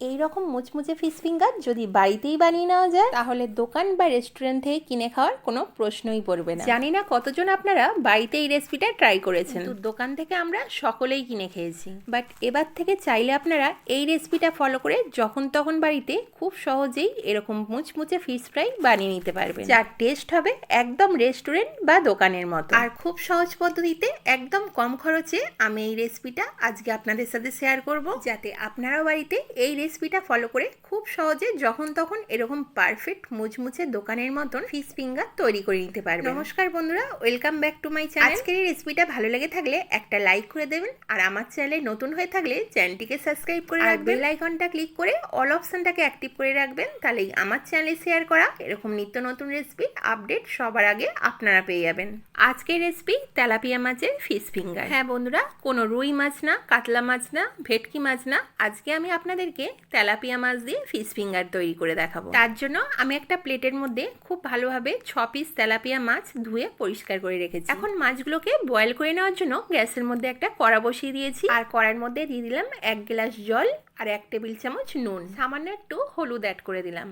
এই রকম মুচমুচে ফিশ ফিঙ্গার যদি বাড়িতেই বানিয়ে নেওয়া যায় তাহলে দোকান বা রেস্টুরেন্ট থেকে কিনে খাওয়ার কোনো প্রশ্নই পড়বে না। জানি না কতজন আপনারা বাড়িতে এই রেসিপিটা ট্রাই করেছেন। কিন্তু দোকান থেকে আমরা সকলেই কিনে খেয়েছি। বাট এবার থেকে চাইলে আপনারা এই রেসিপিটা ফলো করে যখন তখন বাড়িতে খুব সহজেই এরকম মুচমুচে ফিশ ফ্রাই বানিয়ে নিতে পারবেন। যার টেস্ট হবে একদম রেস্টুরেন্ট বা দোকানের মতো। আর খুব সহজ পদ্ধতিতে একদম কম খরচে আমি এই রেসিপিটা আজকে আপনাদের সাথে শেয়ার করব যাতে আপনারাও বাড়িতে এই রেসিপিটা ফলো করে খুব সহজে যখন তখন এরকম পারফেক্ট মুচমুচে দোকানের মতন ফিশ ফিঙ্গার তৈরি করে নিতে পারবেন। নমস্কার বন্ধুরা welcome back to my channel আজকের এই রেসিপিটা ভালো লেগে থাকলে একটা লাইক করে দেবেন আর আমার চ্যানেলে নতুন হয়ে থাকলে চ্যানেলটিকে সাবস্ক্রাইব করে রাখবেন। বেল আইকনটা ক্লিক করে অল অপশনটাকে অ্যাক্টিভ করে রাখবেন তাহলেই আমার চ্যানেলে শেয়ার করা এরকম নিত্য নতুন রেসিপি আপডেট সবার আগে আপনারা পেয়ে যাবেন। আজকের রেসিপি তেলাপিয়া মাছের ফিশ ফিঙ্গার হ্যাঁ বন্ধুরা কোনো রুই মাছ না কাতলা মাছ না ভেটকি মাছ না। আজকে আমি আপনাদেরকে তেলাপিয়া মাছ দিয়ে ফিশ ফিঙ্গার তৈরি করে দেখাবো। তার জন্য আমি একটা প্লেটের মধ্যে খুব ভালোভাবে ছ পিস তেলাপিয়া মাছ ধুয়ে পরিষ্কার করে রেখেছি। এখন মাছগুলোকে বয়েল করে নেওয়ার জন্য গ্যাসের মধ্যে একটা কড়া বসিয়ে দিয়েছি। আর কড়ার মধ্যে দিয়ে দিলাম এক গ্লাস জল আর এক টেবিল চামচ নুন। সামান্য একটু হলুদ অ্যাড করে দিলাম।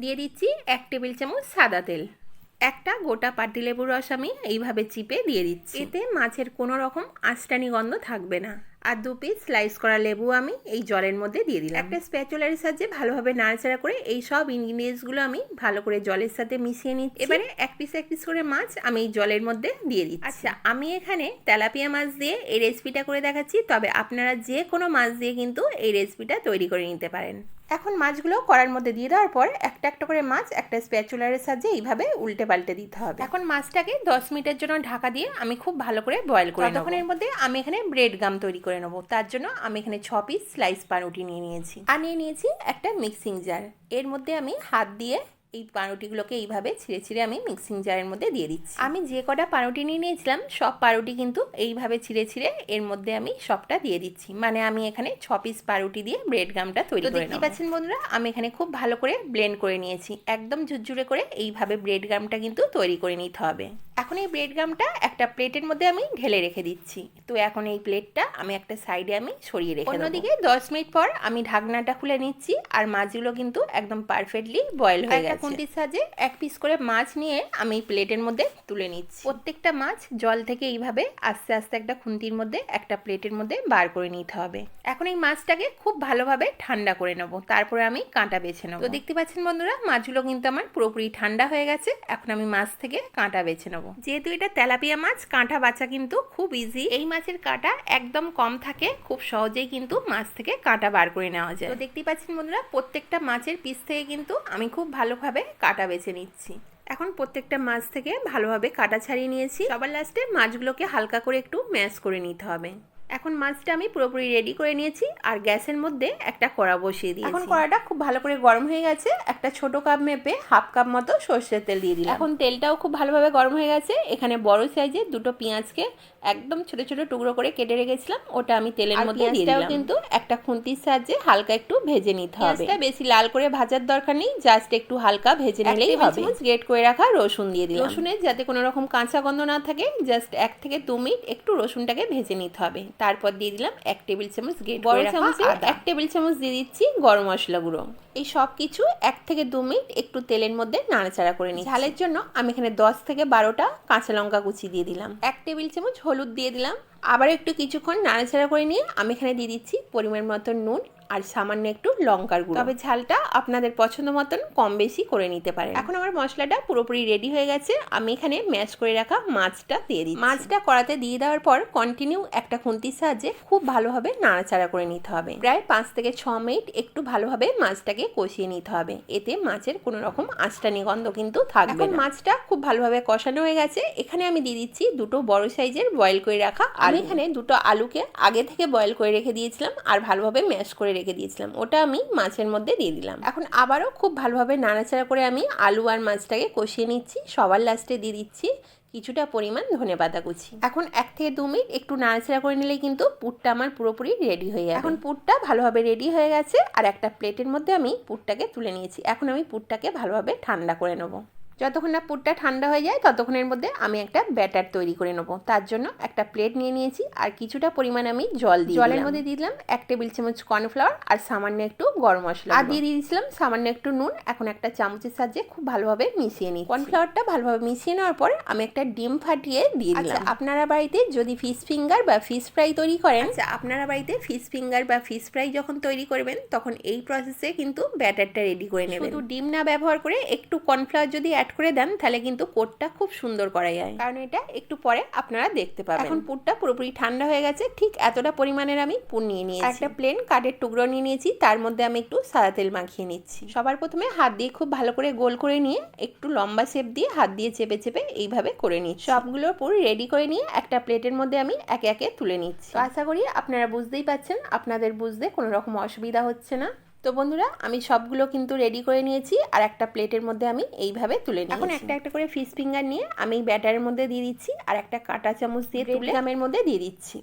দিয়ে দিচ্ছি এক টেবিল চামচ সাদা তেল। একটা গোটা পাতিলেবুর রস আমি এইভাবে চিপে দিয়ে দিচ্ছি। এতে মাছের কোনো রকম আঁচটানি গন্ধ থাকবে না। আর দু পিস স্লাইস করা লেবু আমি এই জলের মধ্যে দিয়ে দিলাম। একটা স্প্যাচুলারের সাহায্যে ভালোভাবে নাড়াচাড়া করে এই সব ইনগ্রিডিয়েন্টসগুলো আমি ভালো করে জলের সাথে মিশিয়ে নিচ্ছি। এবারে এক পিস এক পিস করে মাছ আমি এই জলের মধ্যে দিয়ে দিচ্ছি। আচ্ছা আমি এখানে তেলাপিয়া মাছ দিয়ে এই রেসিপিটা করে দেখাচ্ছি। তবে আপনারা যে কোনো মাছ দিয়ে কিন্তু এই রেসিপিটা তৈরি করে নিতে পারেন। এখন মাছগুলো করার মধ্যে দিয়ে দেওয়ার পর একটা একটা করে মাছ একটা স্প্যাচুলারের সাহায্যে এইভাবে উল্টে পাল্টে দিতে হবে। এখন মাছটাকে দশ মিনিটের জন্য ঢাকা দিয়ে আমি খুব ভালো করে বয়েল করে তখন এর মধ্যে আমি এখানে ব্রেড গাম তৈরি করে নেব। তার জন্য আমি এখানে ছ পিস স্লাইস পাউরুটি নিয়ে নিয়েছি। আর নিয়ে নিয়েছি একটা মিক্সিং জার এর মধ্যে আমি হাত দিয়ে এই পাউরুটিগুলোকে এইভাবে ছিঁড়ে ছিঁড়ে আমি মিক্সিং জারের মধ্যে দিয়ে দিচ্ছি। আমি যে কটা পাউরুটি নিয়ে নিয়েছিলাম সব পাউরুটি কিন্তু এইভাবে ছিঁড়ে ছিঁড়ে এর মধ্যে আমি সবটা দিয়ে দিচ্ছি। মানে আমি এখানে ছ পিস পাউরুটি দিয়ে ব্রেড গামটা তৈরি করে দেখতে পাচ্ছেন বন্ধুরা আমি এখানে খুব ভালো করে ব্লেন্ড করে নিয়েছি। একদম ঝুরঝুরে করে এইভাবে ব্রেড গামটা কিন্তু তৈরি করে নিতে হবে। এখন এই ব্রেড গামটা একটা প্লেটের মধ্যে আমি ঢেলে রেখে দিচ্ছি। তো এখন এই প্লেটটা আমি একটা সাইডে আমি সরিয়ে রেখে অন্যদিকে দশ মিনিট পর আমি ঢাকনাটা খুলে নিচ্ছি আর মাছগুলো কিন্তু একদম পারফেক্টলি বয়েল হয়ে গেছে। খুন্তির সাহায্যে এক পিস করে মাছ নিয়ে আমি প্লেটের মধ্যে তুলে নিচ্ছি। প্রত্যেকটা মাছ জল থেকে এইভাবে আস্তে আস্তে একটা খুন্তির মধ্যে একটা প্লেটের মধ্যে বার করে নিতে হবে। এখন এই মাছটাকে খুব ভালোভাবে ঠান্ডা করে নেব। তারপরে আমি কাঁটা বেছে নেব। তো দেখতে পাচ্ছেন বন্ধুরা মাছগুলো কিন্তু আমার পুরোপুরি ঠান্ডা হয়ে গেছে। এখন আমি মাছ থেকে কাঁটা বেছে নেব। যেহেতু এটা তেলাপিয়া মাছ কাঁটা বাছা কিন্তু খুব ইজি এই মাছের কাঁটা একদম কম থাকে, খুব সহজেই কিন্তু মাছ থেকে কাঁটা বার করে নেওয়া যায়। তো দেখতেই পাচ্ছেন বন্ধুরা, প্রত্যেকটা মাছের পিস থেকে কিন্তু আমি খুব ভালোভাবে কাঁটা বেছে নিচ্ছি। এখন প্রত্যেকটা মাছ থেকে ভালোভাবে কাটা ছাড়িয়ে নিয়েছি। সবার লাস্টে মাছগুলোকে হালকা করে একটু ম্যাশ করে নিতে হবে। এখন মাছটা আমি পুরোপুরি রেডি করে নিয়েছি আর গ্যাসের মধ্যে একটা কড়া বসিয়ে দিয়েছি। এখন কড়াটা খুব ভালো করে গরম হয়ে গেছে একটা ছোট কাপ মেপে হাফ কাপ মতো সর্ষের তেল দিয়ে দিলাম। এখন তেলটাও খুব ভালোভাবে গরম হয়ে গেছে এখানে বড় সাইজে দুটো পেঁয়াজকে একদম ছোট ছোট টুকরো করে কেটে রেখেছিলাম ওটা আমি তেলের মধ্যে দিয়ে দিলাম। কিন্তু একটা খুন্তির সাহায্যে হালকা একটু ভেজে নিতে হবে। বেশি লাল করে ভাজার দরকার নেই জাস্ট একটু হালকা ভেজে নিলেই হবে। গ্রেট করে রাখা রসুন দিয়ে দিলাম। রসুনের যাতে কোনো রকম কাঁচা গন্ধ না থাকে জাস্ট এক থেকে দু মিনিট একটু রসুনটাকে ভেজে নিতে হবে। তারপর দিয়ে দিলাম এক টেবিল চামচ গ্রেট বড় চামচ এক টেবিল চামচ দিয়ে দিচ্ছি গরম মশলা গুঁড়ো। এই সব কিছু এক থেকে দু মিনিট একটু তেলের মধ্যে নাড়াচাড়া করে নিই ঝালের জন্য আমি এখানে দশ থেকে বারোটা কাঁচা লঙ্কা কুচি দিয়ে দিলাম। এক টেবিল চামচ হলুদ দিয়ে দিলাম। আবার একটু কিছুক্ষণ নাড়াচাড়া করে নিয়ে আমি এখানে দিয়ে দিচ্ছি পরিমাণ মতো নুন আর সামান্য একটু লঙ্কার গুঁড়ো। তবে ঝালটা আপনাদের পছন্দ মতন কম বেশি করে নিতে পারেন। এখন আমার মশলাটা পুরোপুরি রেডি হয়ে গেছে। আমি এখানে ম্যাশ করে রাখা মাছটা দিয়ে দিই মাছটা কড়াতে দিয়ে দেওয়ার পর কন্টিনিউ একটা খুন্তির সাহায্যে খুব ভালোভাবে নাড়াচাড়া করে নিতে হবে। প্রায় পাঁচ থেকে ছ মিনিট একটু ভালোভাবে মাছটাকে কষিয়ে নিতে হবে। এতে মাছের কোনো রকম আঁচটানি গন্ধ কিন্তু থাকবে এখন মাছটা খুব ভালোভাবে কষানো হয়ে গেছে। এখানে আমি দিয়ে দিচ্ছি দুটো বড় সাইজের বয়েল করে রাখা আর এখানে দুটো আলুকে আগে থেকে বয়েল করে রেখে দিয়েছিলাম আর ভালোভাবে ম্যাশ করে রেখে দিয়েছিলাম। ওটা আমি মাছের মধ্যে দিয়ে দিলাম। এখন আবারও খুব ভালোভাবে নাড়াচাড়া করে আমি আলু আর মাছটাকে কষিয়ে নিচ্ছি। সবার লাস্টে দিয়ে দিচ্ছি কিছুটা পরিমাণ ধনে পাতা কুচি। এখন এক থেকে দু মিনিট একটু নাড়াচাড়া করে নিলে কিন্তু পুরটা আমার পুরোপুরি রেডি হয়ে যাবে। এখন পুরটা ভালোভাবে রেডি হয়ে গেছে। আর একটা প্লেটের মধ্যে আমি পুরটাকে তুলে নিয়েছি। এখন আমি পুরটাকে ভালোভাবে ঠান্ডা করে নেব। যতক্ষণ না পুরটা ঠান্ডা হয়ে যায় ততক্ষণের মধ্যে আমি একটা ব্যাটার তৈরি করে নেব। তার জন্য একটা প্লেট নিয়ে নিয়েছি আর কিছুটা পরিমাণ আমি জল দিই জলের মধ্যে দিয়ে দিলাম এক টেবিল চামচ কর্নফ্লাওয়ার আর সামান্য একটু গরম মশলা আর দিয়ে দিয়েছিলাম সামান্য একটু নুন এখন একটা চামচের সাহায্যে খুব ভালোভাবে মিশিয়ে নিই কর্নফ্লাওয়ারটা ভালোভাবে মিশিয়ে নেওয়ার পরে আমি একটা ডিম ফাটিয়ে দিয়ে দিলাম। আপনারা বাড়িতে যদি ফিশ ফিঙ্গার বা ফিশ ফ্রাই তৈরি করেন আচ্ছা আপনারা বাড়িতে ফিশ ফিঙ্গার বা ফিশ ফ্রাই যখন তৈরি করবেন তখন এই প্রসেসে কিন্তু ব্যাটারটা রেডি করে নেবেন। শুধু ডিম না ব্যবহার করে একটু কর্নফ্লাওয়ার যদি অ্যাড করে দেন তাহলে কিন্তু কোটটা খুব সুন্দর করা যায়। কারণ এটা একটু পরে আপনারা দেখতে পাবেন। এখন পুরটা পুরোপুরি ঠান্ডা হয়ে গেছে ঠিক এতটা পরিমাণের আমি পুর নিয়ে নিয়েছি। একটা প্লেন কাঠের টুকরো নিয়ে নিয়েছি তার মধ্যে আমি একটু সাদা তেল মাখিয়ে নিচ্ছি। সবার প্রথমে হাত দিয়ে খুব ভালো করে গোল করে নিয়ে একটু লম্বা শেপ দিয়ে হাত দিয়ে চেপে চেপে এইভাবে করে নিচ্ছি। সবগুলোর পুর রেডি করে নিয়ে একটা প্লেটের মধ্যে আমি একে একে তুলে নিচ্ছি। তো আশা করি আপনারা বুঝতেই পাচ্ছেন আপনাদের বুঝতে কোনো রকম অসুবিধা হচ্ছে না। তো বন্ধুরা আমি সবগুলো কিন্তু রেডি করে নিয়েছি আর একটা প্লেটের মধ্যে আমি এইভাবে তুলে নিই এখন একটা একটা করে ফিশ ফিঙ্গার নিয়ে আমি ব্যাটারের মধ্যে দিয়ে দিচ্ছি আর একটা কাঁটা চামচ দিয়ে তুলে আমের মধ্যে দিয়ে দিচ্ছি।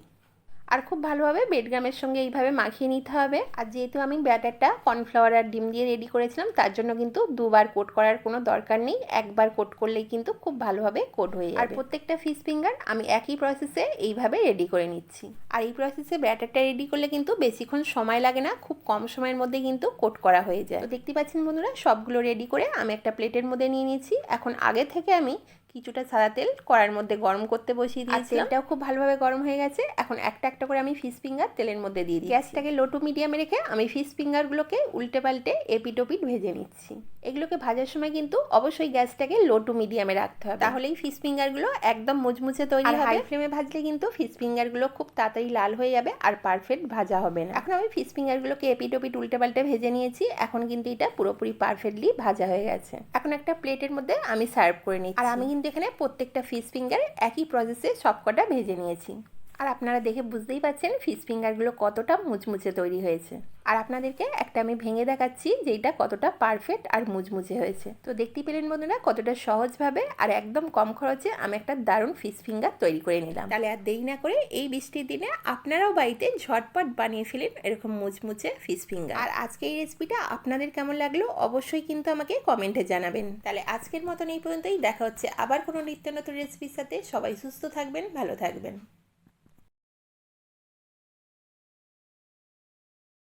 আর খুব ভালোভাবে বেডগ্রামের সঙ্গে এইভাবে মাখিয়ে নিতে হবে। আর যেহেতু আমি ব্যাটারটা কর্নফ্লাওয়ার আর ডিম দিয়ে রেডি করেছিলাম তার জন্য কিন্তু দুবার কোট করার কোনো দরকার নেই। একবার কোট করলেই কিন্তু খুব ভালোভাবে কোট হয়ে আর প্রত্যেকটা ফিশ ফিঙ্গার আমি একই প্রসেসে এইভাবে রেডি করে নিচ্ছি। আর এই প্রসেসে ব্যাটারটা রেডি করলে কিন্তু বেশিক্ষণ সময় লাগে না খুব কম সময়ের মধ্যে কিন্তু কোট করা হয়ে যায়। তো দেখতে পাচ্ছেন বন্ধুরা সবগুলো রেডি করে আমি একটা প্লেটের মধ্যে নিয়ে নিয়েছি। এখন আগে থেকে আমি কিছুটা সাদা তেল কড়ার মধ্যে গরম করতে বসিয়ে দিয়েছি তেলটাও খুব ভালোভাবে গরম হয়ে গেছে। এখন একটা একটা করে আমি ফিশ ফিঙ্গার তেলের মধ্যে দিয়ে দিই গ্যাসটাকে লো টু মিডিয়ামে রেখে আমি ফিশ ফিঙ্গারগুলোকে উল্টে পাল্টে এপিট ওপিট ভেজে নিচ্ছি। এগুলোকে ভাজার সময় কিন্তু অবশ্যই গ্যাসটাকে লো টু মিডিয়ামে রাখতে হবে। তাহলেই ফিশ ফিঙ্গারগুলো একদম মুচমুচে তৈরি হবে। হাই ফ্লেমে ভাজলে কিন্তু ফিশ ফিঙ্গারগুলো খুব তাড়াতাড়ি লাল হয়ে যাবে আর পারফেক্ট ভাজা হবে না। এখন আমি ফিশ ফিঙ্গারগুলোকে এপিট ওপিট উল্টে পাল্টে ভেজে নিয়েছি। এখন কিন্তু এটা পুরোপুরি পারফেক্টলি ভাজা হয়ে গেছে। এখন একটা প্লেটের মধ্যে আমি সার্ভ করে নিচ্ছি। আর আমি কিন্তু এখানে প্রত্যেকটা ফিশ ফিঙ্গার একই প্রসেসে সবকটা ভেজে নিয়েছি। আর আপনারা দেখে বুঝতেই পাচ্ছেন ফিশ ফিঙ্গারগুলো কতটা মুচমুচে তৈরি হয়েছে। আর আপনাদেরকে একটা আমি ভেঙে দেখাচ্ছি যে এটা কতটা পারফেক্ট আর মুচমুচে হয়েছে। তো দেখতেই পেলেন বন্ধুরা কতটা সহজভাবে আর একদম কম খরচে আমি একটা দারুণ ফিশ ফিঙ্গার তৈরি করে নিলাম। তাহলে আর দেরি না করে এই বৃষ্টির দিনে আপনারাও বাড়িতে ঝটপট বানিয়ে ফেলেন এরকম মুচমুচে ফিশ ফিঙ্গার। আর আজকে এই রেসিপিটা আপনাদের কেমন লাগল অবশ্যই কিন্তু আমাকে কমেন্টে জানাবেন। তাহলে আজকের মতন এই পর্যন্তই। দেখা হচ্ছে আবার কোনো নিত্য নতুন রেসিপির সাথে। সবাই সুস্থ থাকবেন, ভালো থাকবেন।